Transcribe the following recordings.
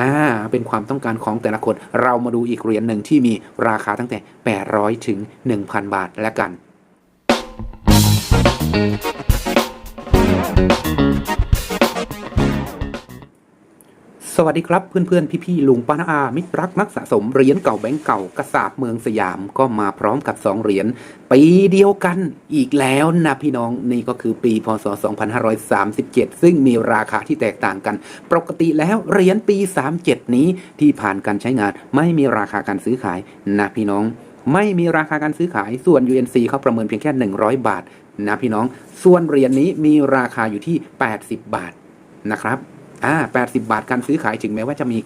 อ่าเป็นความต้องการของแต่ละคน เรามาดูอีกเหรียญหนึ่งที่มีราคาตั้งแต่ 800 ถึง 1,000 บาทและกัน สวัสดีครับเพื่อนๆ พี่ๆลุงป้านาอา มิตรรักนักสะสมเหรียญเก่าแบงก์เก่ากระสาบเมืองสยามก็มาพร้อมกับ 2 เหรียญปีเดียวกันอีกแล้วนะพี่น้องนี่ก็คือปีพศ 2537 ซึ่งมีราคาที่แตกต่างกัน ปกติแล้วเหรียญปี 37 นี้ที่ผ่านการใช้งานไม่มีราคาการซื้อขายนะพี่น้อง ไม่มีราคาการซื้อขายส่วน UNC เขาประเมินเพียงแค่ 100 บาทนะพี่น้อง ส่วนเหรียญนี้มีราคาอยู่ที่ 80 บาทนะครับ อ่า80 บาทการซื้อขายถึงแม้ว่าจะมี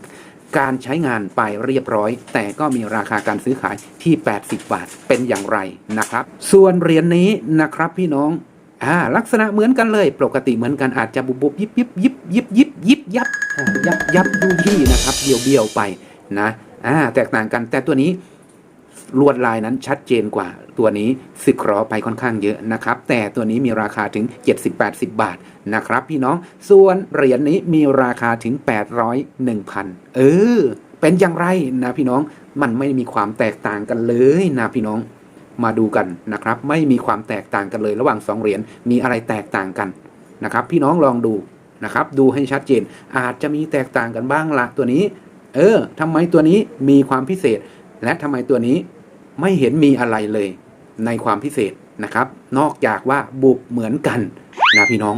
การใช้งานไปเรียบร้อย แต่ก็มีราคาการซื้อขายที่ 80 บาทเป็นอย่างไรนะครับ ส่วนเหรียญนี้นะครับพี่น้องอ่าลักษณะเหมือนกันเลย ปกติเหมือนกันอาจจะบุบบุบยิบยิบยิบยิบยิบยิบยับยับยับดูที่นะครับเบี้ยวเบี้ยวไปนะอ่าแตกต่างกันแต่ตัวนี้ ลวดลายนั้นชัดเจนกว่าตัวนี้สึกรอไปค่อนข้างเยอะนะครับ แต่ตัวนี้มีราคาถึง 70-80 บาทนะครับ พี่น้องส่วนเหรียญนี้มีราคาถึง 800 1,000 เออ เป็นอย่างไรนะพี่น้องมันไม่มีความแตกต่างกันเลยนะพี่น้องมาดูกันนะครับ ไม่มีความแตกต่างกันเลยระหว่าง 2 เหรียญมีอะไรแตกต่างกันนะครับ พี่น้องลองดูนะครับ ดูให้ชัดเจน อาจจะมีแตกต่างกันบ้างละตัวนี้ เออทำไมตัวนี้มีความพิเศษ และทำไมตัวนี้ ไม่เห็นมีอะไรเลยในความพิเศษนะครับ นอกจากว่าบุบเหมือนกันนะพี่น้อง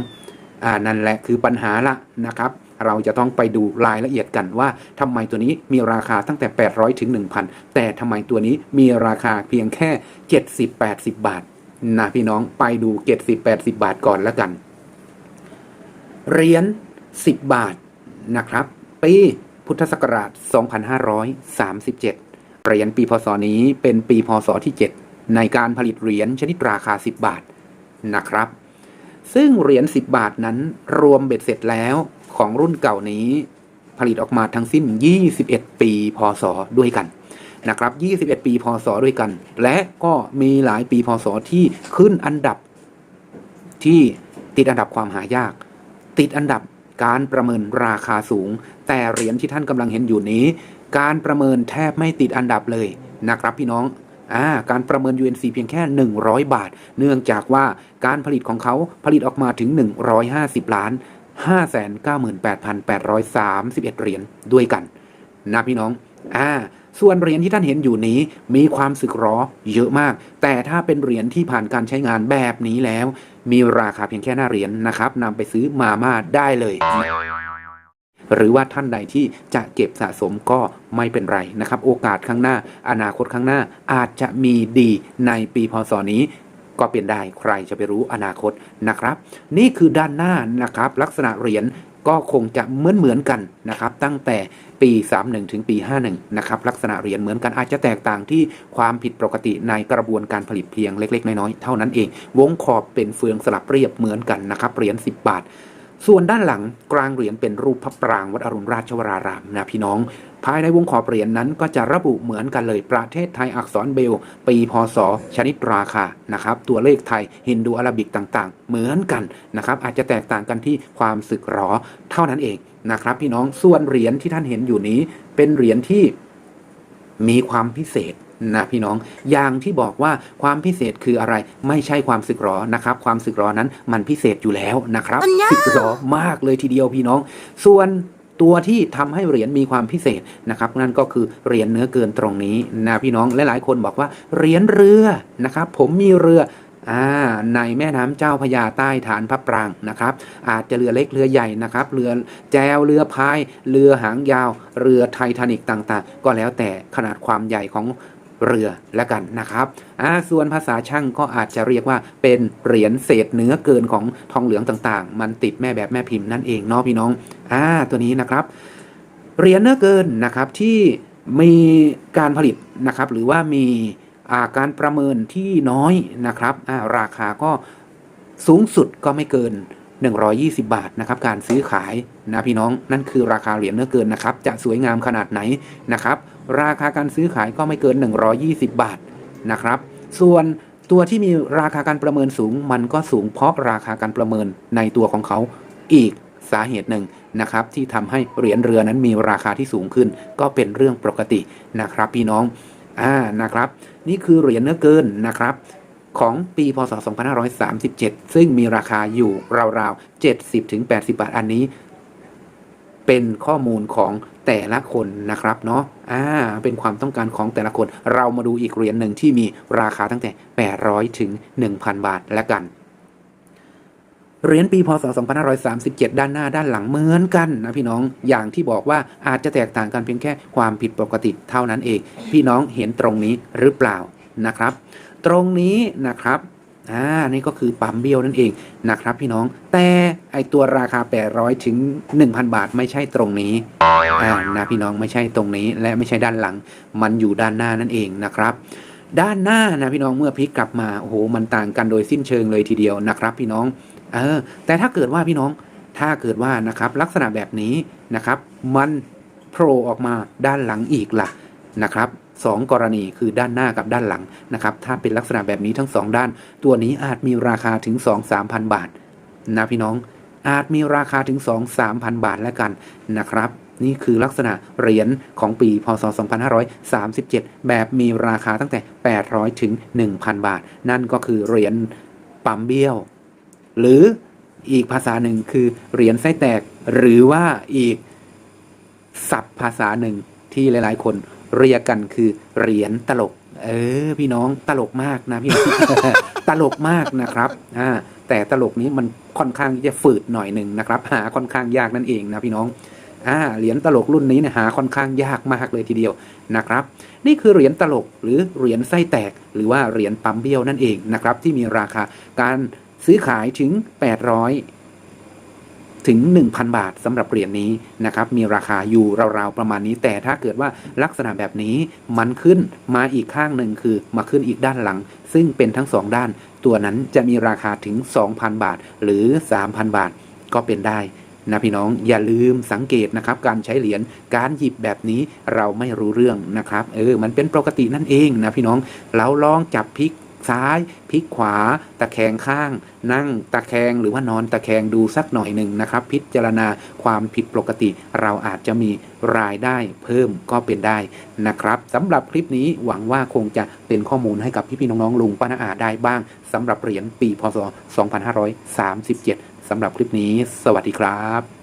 อ่านั่นแหละคือปัญหาละนะครับ เราจะต้องไปดูรายละเอียดกันว่าทำไมตัวนี้มีราคาตั้งแต่ 800 ถึง 1,000 แต่ทำไมตัวนี้มีราคาเพียงแค่ 70-80 บาทนะพี่น้องไปดู 70-80 บาทก่อนแล้วกันเหรียญ10 บาทนะครับ ปีพุทธศักราช 2537 เหรียญปีพศนี้เป็นปีพศที่ 7 ในการผลิตเหรียญชนิดราคา 10 บาทนะครับ ซึ่งเหรียญ10 บาทนั้นรวมเบ็ดเสร็จแล้วของรุ่นเก่านี้ ผลิตออกมาทั้งสิ้น 21 ปีพศด้วยกันนะครับ 21 ปีพศด้วยกัน และก็มีหลายปีพศที่ขึ้นอันดับที่ติดอันดับความหายาก ติดอันดับการประเมินราคาสูง แต่เหรียญที่ท่านกำลังเห็นอยู่นี้ การประเมินแทบไม่ติดอันดับเลยนะครับพี่น้องอาการประเมิน UNC เพียงแค่ 100 บาท เนื่องจากว่าการผลิตของเขาผลิตออกมาถึง 150 ล้าน 598,831 เหรียญด้วยกันนะพี่น้องอ่าส่วนเหรียญที่ท่านเห็นอยู่นี้มีความสึกหรอเยอะมาก แต่ถ้าเป็นเหรียญที่ผ่านการใช้งานแบบนี้แล้ว มีราคาเพียงแค่หน้าเหรียญนะครับนำไปซื้อมาม่าได้เลย หรือว่าท่านใดที่จะเก็บสะสมก็ไม่เป็นไรนะครับ โอกาสข้างหน้า อนาคตข้างหน้าอาจจะมีดีในปีพศนี้ก็เป็นได้ใครจะไปรู้อนาคตนะครับ นี่คือด้านหน้านะครับ ลักษณะเหรียญก็คงจะเหมือนเหมือนกันนะครับ ตั้งแต่ปี 31 ถึงปี 51 นะครับ ลักษณะเหรียญเหมือนกันอาจจะแตกต่างที่ความผิดปกติในกระบวนการผลิตเพียงเล็ก ๆ น้อยๆเท่านั้นเอง วงขอบเป็นเฟืองสลับเรียบเหมือนกันนะครับเหรียญ10 บาท ส่วนด้านหลังกลางเหรียญเป็นรูปพระปรางวัดอรุณราชวรารามนะพี่น้อง ภายในวงขอบเหรียญนั้นก็จะระบุเหมือนกันเลยประเทศไทยอักษรเบล ปีพศ ชนิดราคานะครับ ตัวเลขไทยฮินดูอาราบิกต่างๆ เหมือนกันนะครับ อาจจะแตกต่างกันที่ความสึกหรอเท่านั้นเองนะครับ พี่น้องส่วนเหรียญที่ท่านเห็นอยู่นี้ เป็นเหรียญที่มีความพิเศษ นะพี่น้อง อย่างที่บอกว่าความพิเศษคืออะไร ไม่ใช่ความสึกหรอนะครับ ความสึกหรอนั้นมันพิเศษอยู่แล้วนะครับสึกหรอมากเลยทีเดียวพี่น้อง ส่วนตัวที่ทำให้เหรียญมีความพิเศษนะครับ นั่นก็คือเหรียญเนื้อเกินตรงนี้นะพี่น้องและหลายคนบอกว่าเหรียญเรือนะครับ ผมมีเรืออ่าในแม่น้ำเจ้าพระยาใต้ฐานพระปรางนะครับ อาจจะเรือเล็กเรือใหญ่นะครับ เรือแจวเรือพาย เรือหางยาว เรือไททานิกต่างๆ ก็แล้วแต่ขนาดความใหญ่ของ เรือแล้วกันนะครับอ่าส่วนภาษาช่างก็อาจจะเรียกว่าเป็นเหรียญเศษเนื้อเกินของทองเหลืองต่างๆ มันติดแม่แบบแม่พิมพ์นั่นเองเนาะพี่น้องอ่าตัวนี้นะครับเหรียญเนื้อเกินนะครับที่มีการผลิตนะครับหรือว่ามีาการประเมินที่น้อยนะครับาราคาก็สูงสุดก็ไม่เกิน 120 บาทนะครับการซื้อขายนะพี่น้องนั่นคือราคาเหรียญเนื้อเกินนะครับจะสวยงามขนาดไหนนะครับราคาการซื้อขายก็ไม่เกิน 120 บาทนะครับส่วนตัวที่มีราคาการประเมินสูง มันก็สูงเพราะราคาการประเมินในตัวของเขาอีกสาเหตุหนึ่งนะครับที่ทำให้เหรียญเรือนั้นมีราคาที่สูงขึ้น ก็เป็นเรื่องปกตินะครับพี่น้องอ่านะครับ นี่คือเหรียญเนื้อเกินนะครับ ของปีพศ 2537 ซึ่งมีราคาอยู่ราวๆ 70-80 บาทอันนี้ เป็นข้อมูลของแต่ละคนนะครับเนาะ อ่า เป็นความต้องการของแต่ละคน เรามาดูอีกเหรียญหนึ่งที่มีราคาตั้งแต่ 800 ถึง 1,000 บาทและกัน เหรียญปีพศ 2537 ด้านหน้าด้านหลังเหมือนกันนะพี่น้อง อย่างที่บอกว่าอาจจะแตกต่างกันเพียงแค่ความผิดปกติเท่านั้นเอง พี่น้องเห็นตรงนี้หรือเปล่านะครับ ตรงนี้นะครับอ่านี่ก็คือปั๊มเบี้ยวนั่นเองนะครับพี่น้องแต่ไอตัวราคา 800 ถึง 1,000 บาทไม่ใช่ตรงนี้อ่านะพี่น้องไม่ใช่ตรงนี้และไม่ใช่ด้านหลัง มันอยู่ด้านหน้านั่นเองนะครับ ด้านหน้านะพี่น้องเมื่อพลิกกลับมาโอ้โหมันต่างกันโดยสิ้นเชิงเลยทีเดียวนะครับ พี่น้องเออแต่ถ้าเกิดว่าพี่น้องถ้าเกิดว่านะครับลักษณะแบบนี้นะครับ มันโผล่ออกมาด้านหลังอีกล่ะนะครับ สองกรณีคือด้านหน้ากับด้านหลังนะครับถ้าเป็นลักษณะแบบนี้ทั้งสองด้าน ตัวนี้อาจมีราคาถึง 2 3 0 0 0 บาทนะพี่น้องอาจมีราคาถึง 2 3 0 0 0 บาทแล้วกันนะครับนี่คือลักษณะเหรียญของปี พศ 2537 แบบมีราคาตั้งแต่ 800 ถึง 1,000 บาท นั่นก็คือเหรียญปั๊มเบี้ยว หรืออีกภาษาหนึ่งคือเหรียญไส้แตก หรือว่าอีกศัพท์ภาษาหนึ่งที่หลาย ๆ คน เรียกกันคือเหรียญตลก เออ พี่น้องตลกมากนะพี่น้องตลกมากนะครับอ่าแต่ตลกนี้มันค่อนข้างจะฝืดหน่อยหนึ่งนะครับ หาค่อนข้างยากนั่นเองนะพี่น้องอ่าเหรียญตลกรุ่นนี้นี่ยหาค่อนข้างยากมากเลยทีเดียวนะครับ นี่คือเหรียญตลกหรือเหรียญไส้แตก หรือว่าเหรียญปั๊มเบี้ยวนั่นเองนะครับที่มีราคาการซื้อขายถึง 800 ถึง 1,000 บาทสำหรับเหรียญนี้นะครับ มีราคาอยู่ราวๆประมาณนี้ แต่ถ้าเกิดว่าลักษณะแบบนี้มันขึ้นมาอีกข้างหนึ่งคือมาขึ้นอีกด้านหลัง ซึ่งเป็นทั้งสองด้าน ตัวนั้นจะมีราคาถึง 2,000 บาท หรือ 3,000 บาทก็เป็นได้นะพี่น้องอย่าลืมสังเกตนะครับ การใช้เหรียญการหยิบแบบนี้เราไม่รู้เรื่องนะครับ เออ มันเป็นปกตินั่นเองนะพี่น้องเราลองจับพลิก ซ้ายพลิกขวา ตะแคงข้าง นั่งตะแคงหรือว่านอนตะแคงดูสักหน่อยหนึ่งนะครับ พิจารณาความผิดปกติ เราอาจจะมีรายได้เพิ่มก็เป็นได้นะครับสำหรับคลิปนี้หวังว่าคงจะเป็นข้อมูลให้กับพี่ๆน้องๆลุงป้านาอาได้บ้างสำหรับเหรียญปีพศ 2537สำหรับคลิปนี้ สวัสดีครับ